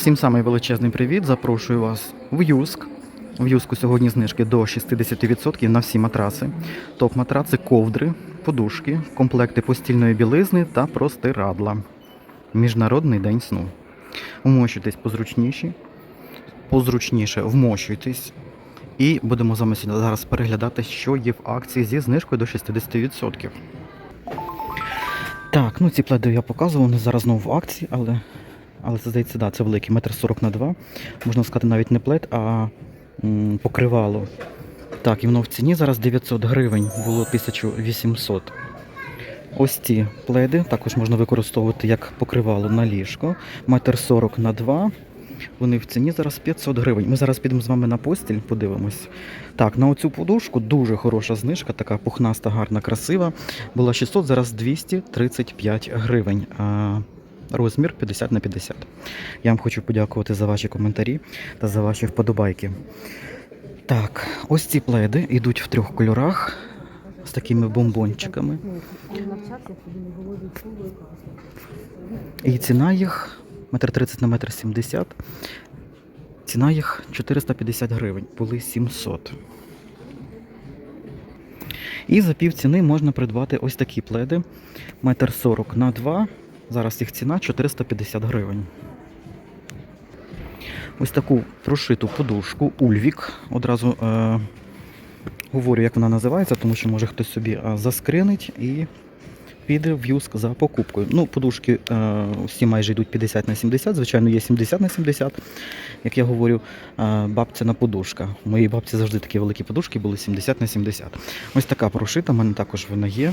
Всім самий величезний привіт. Запрошую вас в Юск. В Юску сьогодні знижки до 60% на всі матраси. Топ-матраци, ковдри, подушки, комплекти постільної білизни та простирадла. Міжнародний день сну. Вмощуйтесь позручніші, позручніше вмощуйтесь. І будемо з вами зараз переглядати, що є в акції зі знижкою до 60%. Так, ну ці пледи я показував, вони зараз знову в акції, але але це здається, да, це великий, метр сорок на два. Можна сказати, навіть не плед, а м, покривало. Так, і воно в ціні зараз 900 гривень, було 1800. Ось ці пледи також можна використовувати як покривало на ліжко. Метр сорок на два. Вони в ціні зараз 500 гривень. Ми зараз підемо з вами на постіль, подивимось. Так, на оцю подушку дуже хороша знижка, така пухнаста, гарна, красива. Була 600, зараз 235 гривень. Розмір 50 на 50. Я вам хочу подякувати за ваші коментарі та за ваші вподобайки. Так, ось ці пледи йдуть в трьох кольорах з такими бомбончиками. І ціна їх метр 30 на метр 70. Ціна їх 450 гривень, були 700. І за пів ціни можна придбати ось такі пледи. Метр 40 на 2. Зараз їх ціна 450 гривень. Ось таку прошиту подушку Ульвік. Одразу е, говорю, як вона називається, тому що може хтось собі е, заскринить і піде в юск за покупкою. Ну, подушки е, всі майже йдуть 50 на 70, звичайно, є 70 на 70. Як я говорю, е, бабцяна подушка. У моїй бабці завжди такі великі подушки були 70 на 70. Ось така прошита, в мене також вона є.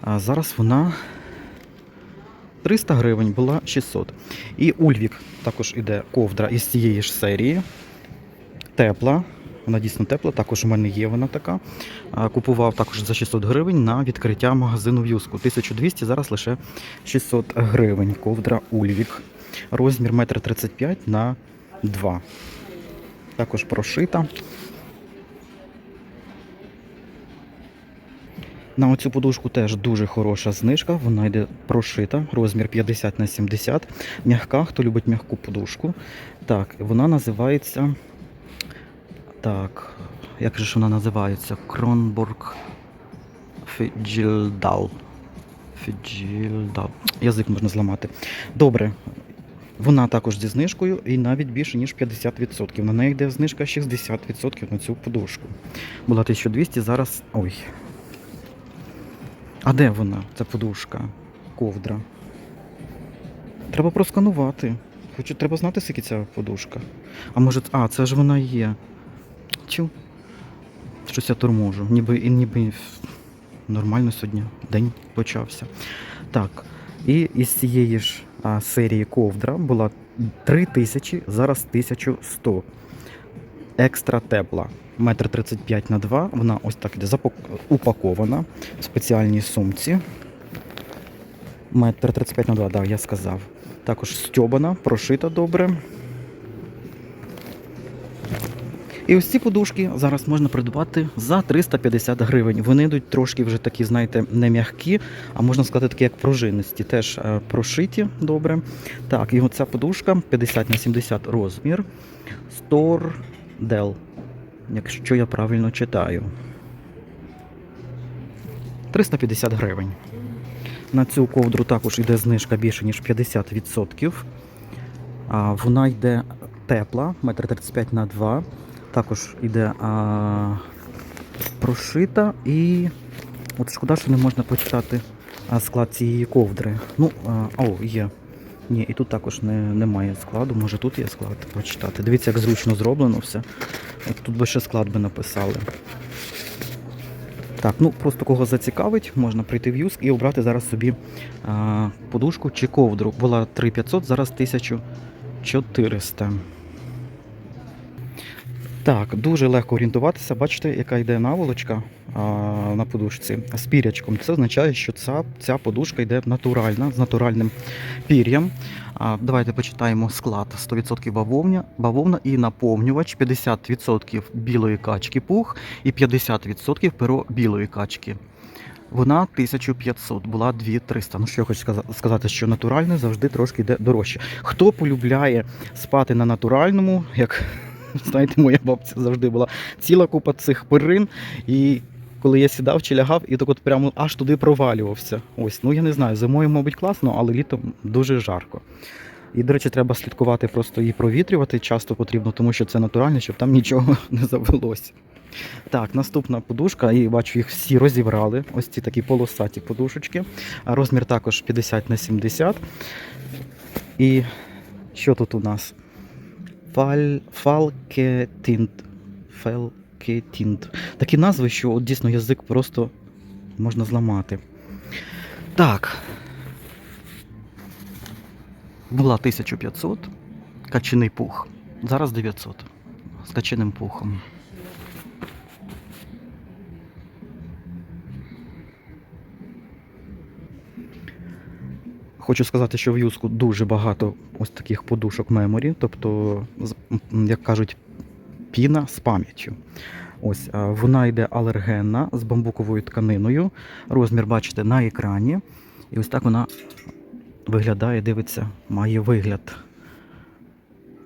А зараз вона 300 гривень, була 600. І Ульвік також іде ковдра із цієї ж серії. Тепла. Вона дійсно тепла, також у мене є вона така. Купував також за 600 гривень на відкриття магазину в Юску. 1200, зараз лише 600 гривень. Ковдра Ульвік. Розмір 1,35 м на 2. Також прошита. На оцю подушку теж дуже хороша знижка. Вона йде прошита, розмір 50 на 70. М'ягка, хто любить м'яку подушку. Так, вона називається. Так, як же ж вона називається? Кронбург Фіджілдал. Фіджілдал. Язик можна зламати. Добре. Вона також зі знижкою і навіть більше, ніж 50%. На неї йде знижка 60% на цю подушку. Була 1200, зараз. Ой. А де вона, ця подушка? Ковдра. Треба просканувати. Хочу, треба знати, скільки ця подушка. А може. А, це ж вона є. Чу. Щось я торможу. Ніби ніби нормально сьогодні день почався. Так. І із цієї ж а, серії ковдра була 3000, зараз 1100. Екстра тепла. Метр 35 на 2. Вона ось так іде упакована в спеціальній сумці. Метр 35 на 2, так, я сказав. Також стьобана, прошита добре. І ось ці подушки зараз можна придбати за 350 гривень. Вони йдуть трошки вже такі, знаєте, не м'які, а можна сказати, такі як пружинисті. Теж е, прошиті добре. Так, і оця подушка 50 на 70 розмір. Стordel, якщо я правильно читаю. 350 гривень. На цю ковдру також йде знижка більше, ніж 50%. А, вона йде тепла, 1,35 на 2 також йде а, прошита і от шкода, що не можна почитати склад цієї ковдри. Ну, а, о, є. Ні, і тут також не, немає складу, може тут є склад прочитати. Дивіться, як зручно зроблено все. От тут би ще склад би написали. Так, ну просто кого зацікавить, можна прийти в Юск і обрати зараз собі а, подушку чи ковдру. Була 3500, зараз 1400. Так, дуже легко орієнтуватися. Бачите, яка йде наволочка а, на подушці з пірячком. Це означає, що ця, ця подушка йде натуральна, з натуральним пір'ям. А, давайте почитаємо склад: 100% бавовня, бавовна і наповнювач, 50% білої качки пух і 50% перо білої качки. Вона 1500, була 2300. Ну що я хочу сказати, що натуральне завжди трошки йде дорожче. Хто полюбляє спати на натуральному, як знаєте, моя бабця завжди була ціла купа цих перин, і коли я сідав чи лягав, і так от прямо аж туди провалювався. Ось, ну я не знаю, зимою, мабуть, класно, але літом дуже жарко. І, до речі, треба слідкувати, просто її провітрювати часто потрібно, тому що це натурально, щоб там нічого не завелося. Так, наступна подушка, і бачу, їх всі розібрали. Ось ці такі полосаті подушечки. Розмір також 50 на 70. І що тут у нас? Фаль... Фалкетінт. Такі назви, що от дійсно язик просто можна зламати. Так. Була 1500. Качений пух. Зараз 900. З каченим пухом. Хочу сказати, що в юску дуже багато ось таких подушок меморі, тобто, як кажуть, піна з пам'яттю. Ось вона йде алергенна з бамбуковою тканиною. Розмір бачите на екрані. І ось так вона виглядає, дивиться, має вигляд.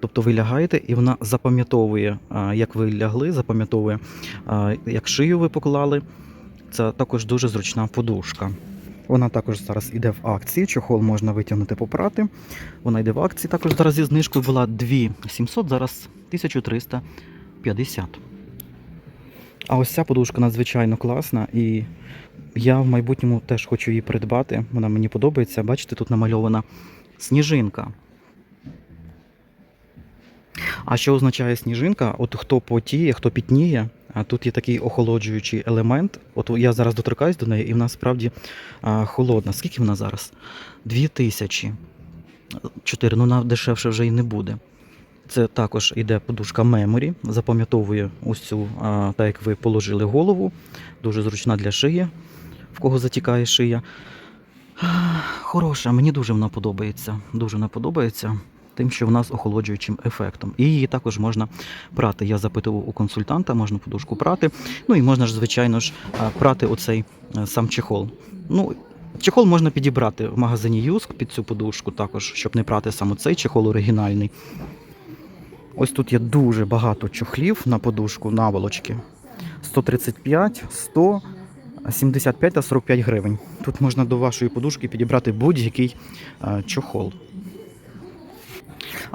Тобто ви лягаєте, і вона запам'ятовує, як ви лягли, запам'ятовує, як шию ви поклали. Це також дуже зручна подушка. Вона також зараз йде в акції. Чохол можна витягнути попрати. Вона йде в акції. Також зараз зі знижкою була 2700, зараз 1350. А ось ця подушка надзвичайно класна, і я в майбутньому теж хочу її придбати. Вона мені подобається. Бачите, тут намальована сніжинка. А що означає сніжинка? От хто потіє, хто пітніє, а тут є такий охолоджуючий елемент. От я зараз доторкаюсь до неї, і вона справді а, холодна. Скільки вона зараз? Дві тисячі. Чотири. Ну, вона дешевше вже і не буде. Це також іде подушка меморі, запам'ятовує ось цю, а, так як ви положили голову. Дуже зручна для шиї, в кого затікає шия. Хороша, мені дуже вона подобається. Дуже вона подобається тим, що вона з охолоджуючим ефектом. І її також можна прати. Я запитував у консультанта, можна подушку прати. Ну і можна ж, звичайно ж, прати оцей е, сам чехол. Ну, чехол можна підібрати в магазині Юск під цю подушку, також, щоб не прати саме цей чехол оригінальний. Ось тут є дуже багато чохлів на подушку, наволочки. 135, 100, 75 та 45 гривень. Тут можна до вашої подушки підібрати будь-який е, чохол.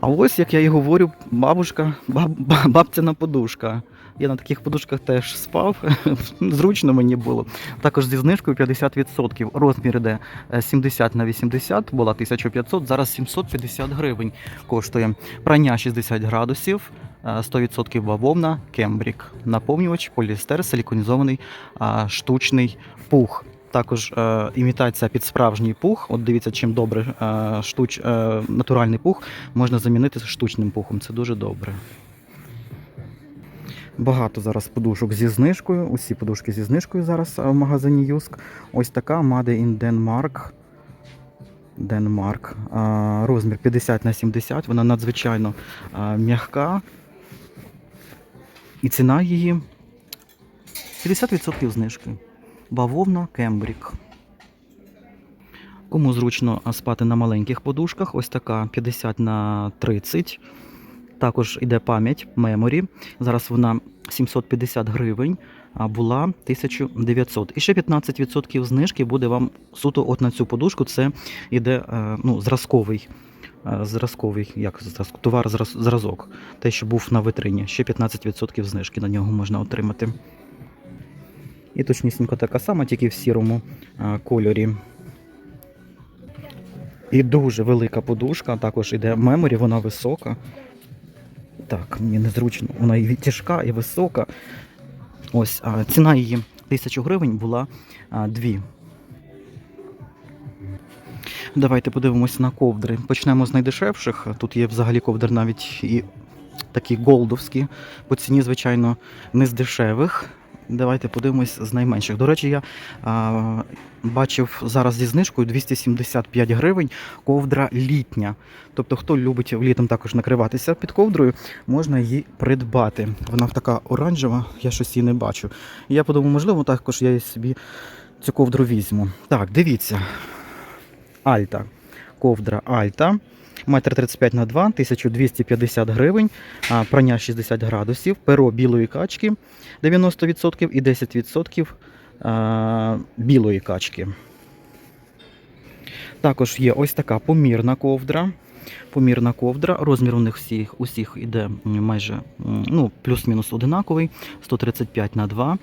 А ось, як я і говорю, бабушка, баб, ба- бабцяна подушка. Я на таких подушках теж спав, зручно мені було. Також зі знижкою 50%. Розмір іде е, 70 на 80, була 1500, зараз 750 гривень коштує. Прання 60 градусів, е, 100% бавовна, кембрік. Наповнювач, поліестер, силіконізований штучний пух. Також е, імітація під справжній пух. От дивіться, чим добре е, штуч, е, натуральний пух можна замінити штучним пухом. Це дуже добре. Багато зараз подушок зі знижкою. Усі подушки зі знижкою зараз е, в магазині Юск. Ось така Made in Denmark. Денмарк. А, Розмір 50 на 70. Вона надзвичайно а, м'яка. І ціна її 50% знижки. Бавовна Кембрік. Кому зручно спати на маленьких подушках, ось така 50 на 30. Також йде пам'ять меморі. Зараз вона 750 гривень, а була 1900. І ще 15% знижки буде вам суто от на цю подушку. Це йде е, ну, зразковий. е, Зразковий, як зразк- товар зразок, те, що був на витрині. Ще 15% знижки на нього можна отримати. І точнісінько така сама, тільки в сірому кольорі. І дуже велика подушка, також іде меморі, вона висока. Так, мені незручно. Вона і тяжка, і висока. Ось а, ціна її 1000 гривень була 2. Давайте подивимось на ковдри. Почнемо з найдешевших. Тут є взагалі ковдр навіть і такі голдовські. По ціні, звичайно, не з дешевих. Давайте подивимось з найменших. До речі, я а, бачив зараз зі знижкою 275 гривень ковдра літня. Тобто, хто любить літом також накриватися під ковдрою, можна її придбати. Вона така оранжева, я щось її не бачу. І я подумав, можливо, також я собі цю ковдру візьму. Так, дивіться. Альта. Ковдра Альта. Метр 35 на 2, 1250 гривень, прання 60 градусів, перо білої качки 90% і 10% білої качки. Також є ось така помірна ковдра. Помірна ковдра. Розмір у них всіх, усіх іде майже ну, плюс-мінус одинаковий. 135 на 2.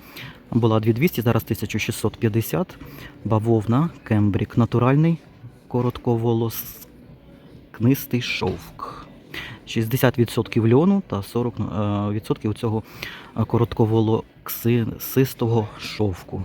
Була 2200, зараз 1650. Бавовна, кембрік, натуральний, коротковолоскнистий шовк. 60% льону та 40% цього коротковолоксистого шовку.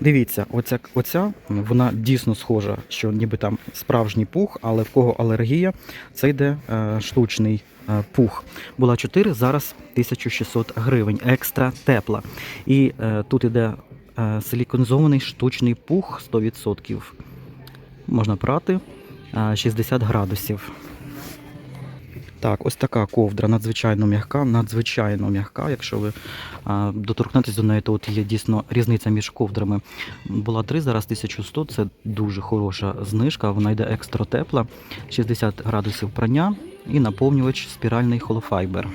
Дивіться, оця, оця вона дійсно схожа, що ніби там справжній пух, але в кого алергія, це йде е, штучний е, пух. Була 4, зараз 1600 гривень, екстра тепла. І е, тут іде е, силіконізований штучний пух 100%. Можна прати е, 60 градусів. Так, ось така ковдра надзвичайно м'яка, надзвичайно м'яка. Якщо ви а, доторкнетесь до неї, то от є дійсно різниця між ковдрами. Була 3, зараз 1100, це дуже хороша знижка, вона йде екстра тепла, 60 градусів прання і наповнювач спіральний холофайбер.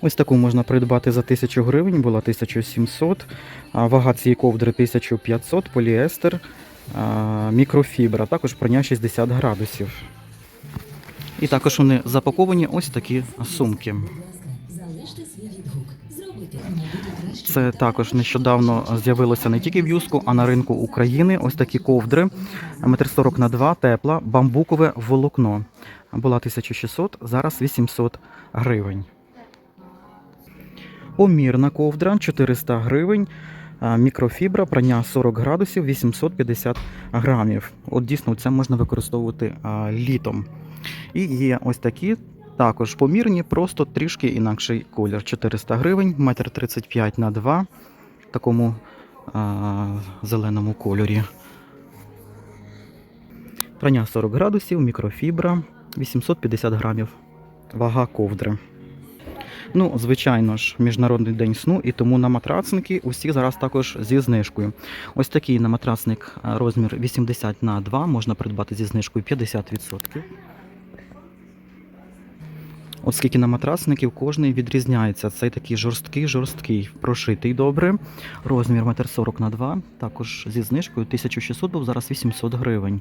Ось таку можна придбати за 1000 гривень, була 1700, а вага цієї ковдри 1500, поліестер, мікрофібра, також прання 60 градусів. І також вони запаковані ось такі сумки. Це також нещодавно з'явилося не тільки в Юску, а на ринку України. Ось такі ковдри. Метр 40 на 2, тепла, бамбукове волокно. Була 1600, зараз 800 гривень. Помірна ковдра 400 гривень. Мікрофібра, прання 40 градусів, 850 грамів. От дійсно це можна використовувати літом. І є ось такі також помірні, просто трішки інакший колір. 400 гривень, метр 35 на 2 в такому а, зеленому кольорі. Прання 40 градусів, мікрофібра, 850 грамів. Вага ковдри. Ну, звичайно ж, Міжнародний день сну, і тому на матрацники усі зараз також зі знижкою. Ось такий на матрацник розмір 80 на 2 можна придбати зі знижкою 50%. От скільки на матрасників кожний відрізняється. Цей такий жорсткий, жорсткий, прошитий добре. Розмір 1,40 на 2, також зі знижкою 1600 був, зараз 800 гривень.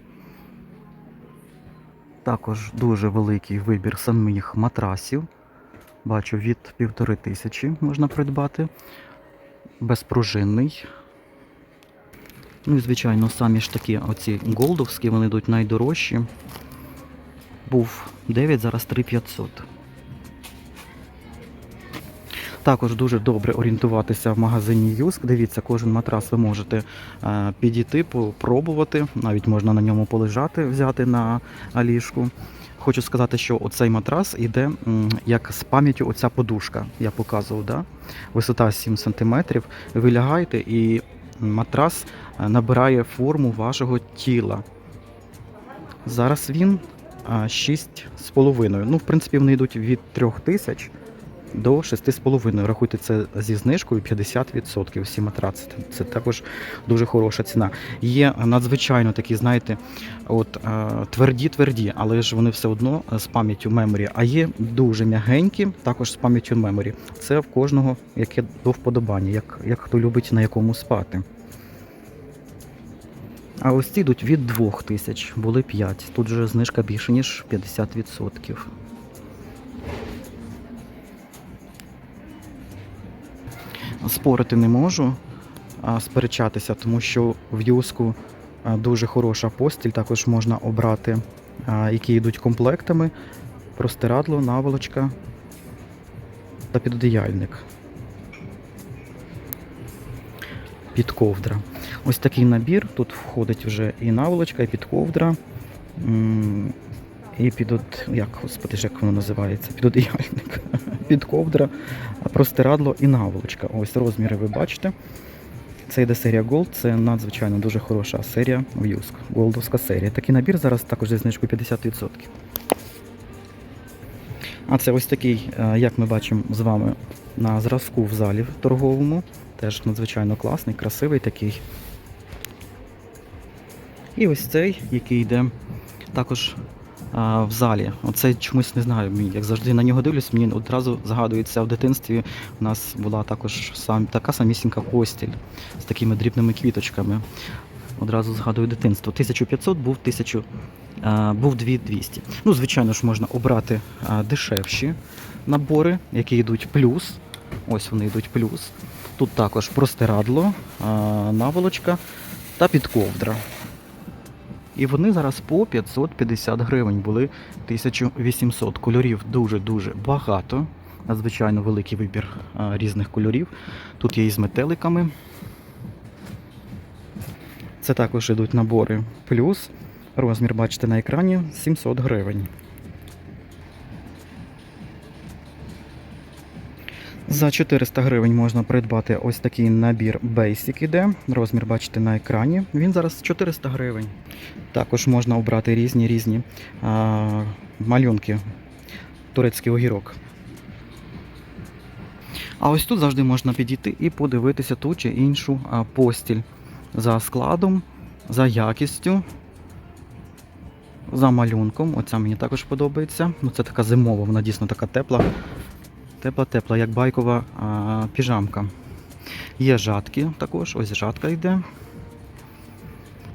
Також дуже великий вибір самих матрасів. Бачу, від півтори тисячі можна придбати. Безпружинний. Ну і, звичайно, самі ж такі оці голдовські, вони йдуть найдорожчі. Був 9, зараз 3500. Також дуже добре орієнтуватися в магазині Юск. Дивіться, кожен матрас ви можете е, підійти, попробувати. Навіть можна на ньому полежати, взяти на ліжку. Хочу сказати, що оцей матрас іде як з пам'яттю оця подушка. Я показував, да? висота 7 см. Ви лягаєте і матрас е, набирає форму вашого тіла. Зараз він 6,5. Ну, в принципі, вони йдуть від 3000 до 6,5. Рахуйте це зі знижкою 50% всі матраци. Це також дуже хороша ціна. Є надзвичайно такі, знаєте, от тверді-тверді, але ж вони все одно з пам'яттю меморі. А є дуже м'ягенькі, також з пам'яттю меморі. Це в кожного яке до вподобання, як, як хто любить на якому спати. А ось ці йдуть від 2000, були 5. Тут вже знижка більше, ніж 50%. Спорити не можу, а сперечатися, тому що в юску дуже хороша постіль, також можна обрати, які йдуть комплектами. Простирадло, наволочка та підодіяльник. Підковдра. Ось такий набір. Тут входить вже і наволочка, і підковдра. м, І підод... Як, господи, як воно називається? Підодіяльник. Підковдра, простирадло і наволочка. Ось розміри ви бачите. Це йде серія Gold, це надзвичайно дуже хороша серія в Юск. Голдовська серія. Такий набір зараз також зі знижкою 50%. А це ось такий, е, як ми бачимо з вами на зразку в залі торговому. Теж надзвичайно класний, красивий такий. І ось цей, який йде також в залі. Оцей чомусь не знаю, як завжди на нього дивлюсь, мені одразу згадується в дитинстві. У нас була також сам, така самісінька постіль з такими дрібними квіточками. Одразу згадую дитинство. 1500 був 1000, був 2200. Ну, звичайно ж, можна обрати дешевші набори, які йдуть плюс. Ось вони йдуть плюс. Тут також простирадло, наволочка та підковдра. І вони зараз по 550 гривень були 1800 кольорів дуже-дуже багато. Надзвичайно великий вибір а, різних кольорів. Тут є і з метеликами. Це також йдуть набори плюс. Розмір бачите на екрані 700 гривень. За 400 гривень можна придбати ось такий набір Basic іде. Розмір бачите на екрані. Він зараз 400 гривень. Також можна обрати різні різні малюнки. Турецький огірок. А ось тут завжди можна підійти і подивитися ту чи іншу постіль за складом, за якістю, за малюнком. Оця мені також подобається. Ну, це така зимова, вона дійсно така тепла. Тепла-тепла, як байкова а, піжамка. Є жатки також, ось жатка йде.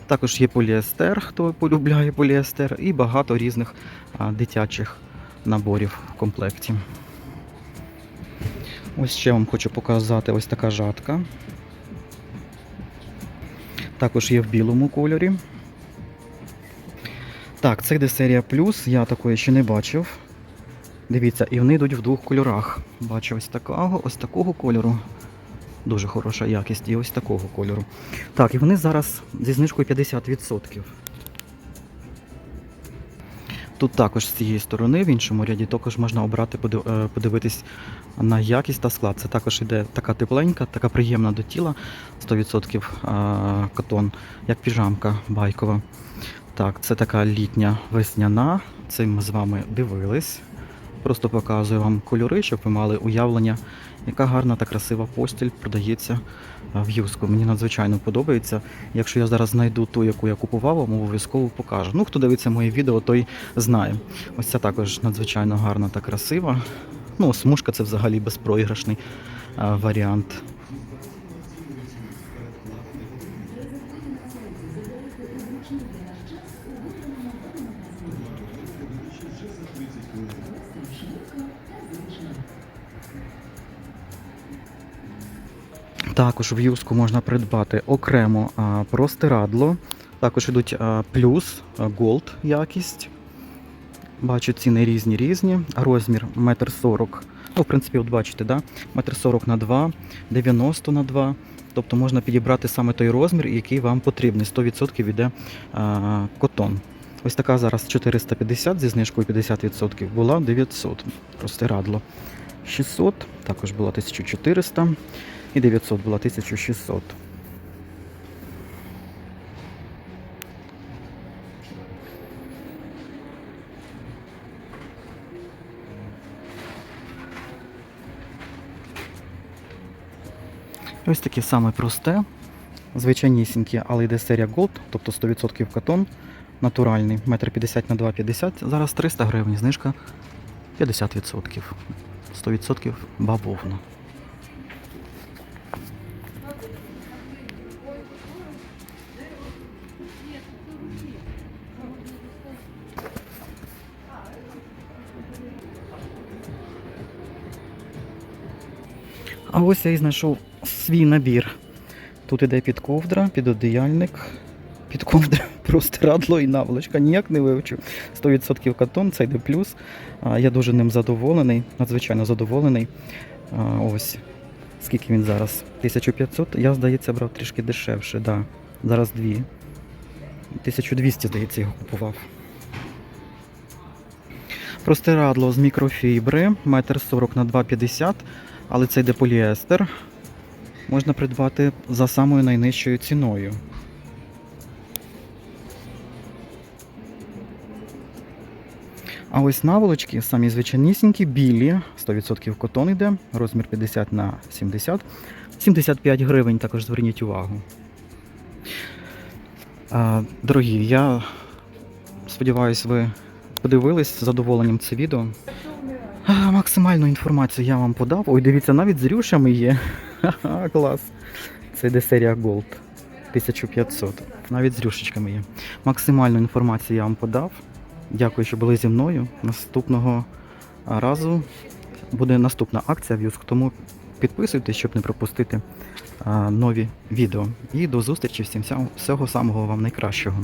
Також є поліестер, хто полюбляє поліестер, і багато різних а, дитячих наборів в комплекті. Ось ще вам хочу показати ось така жатка. Також є в білому кольорі. Так, це йде серія плюс, я такої ще не бачив. Дивіться, і вони йдуть в двох кольорах. Бачу ось такого, ось такого кольору. Дуже хороша якість і ось такого кольору. Так, і вони зараз зі знижкою 50%. Тут також з цієї сторони, в іншому ряді, також можна обрати, е, подивитись на якість та склад. Це також іде така тепленька, така приємна до тіла, 100% е, котон, як піжамка байкова. Так, це така літня весняна. Це ми з вами дивились. Просто показую вам кольори, щоб ви мали уявлення, яка гарна та красива постіль продається в юску. Мені надзвичайно подобається. Якщо я зараз знайду ту, яку я купував, вам обов'язково покажу. Ну, хто дивиться моє відео, той знає. Ось ця також надзвичайно гарна та красива. Ну, смужка це взагалі безпроіграшний варіант. Також в юску можна придбати окремо простирадло. Також йдуть плюс, голд якість. Бачу, ціни різні різні. Розмір 1,40 м. Ну, в принципі, от бачите, да? 1,40 м на 2, 90 на 2. Тобто можна підібрати саме той розмір, який вам потрібний. 100% йде а, котон. Ось така зараз 450 зі знижкою 50% була 900 простирадло. 600, також була 1400 і 900 була 1600. Ось таке саме просте, звичайнісіньке, але йде серія Gold, тобто 100% катон, натуральний, 1,50 на 2,50, зараз 300 гривень, знижка 50%. 100% бавовна. Ось я і знайшов свій набір. Тут іде підковдра, підодіяльник, підковдра, простирадло і наволочка. Ніяк не вивчив. 100% катон, це йде плюс. Я дуже ним задоволений, надзвичайно задоволений. Ось. Скільки він зараз? 1500. Я, здається, брав трішки дешевше, да. Зараз дві. 1200, здається, його купував. Простирадло з мікрофібри, 1,40 на 2,50, але це йде поліестер. Можна придбати за самою найнижчою ціною. А ось наволочки самі звичайнісінькі, білі, 100% котон йде, розмір 50 на 70. 75 гривень, також зверніть увагу. Дорогі, я сподіваюся, ви подивились з задоволенням це відео. Максимальну інформацію я вам подав. Ой, дивіться, навіть з рюшами є. Ха-ха, клас. Це йде серія Gold 1500. Навіть з рюшечками є. Максимальну інформацію я вам подав. Дякую, що були зі мною. Наступного разу буде наступна акція Юск, тому підписуйтесь, щоб не пропустити нові відео. І до зустрічі всім всього самого вам найкращого.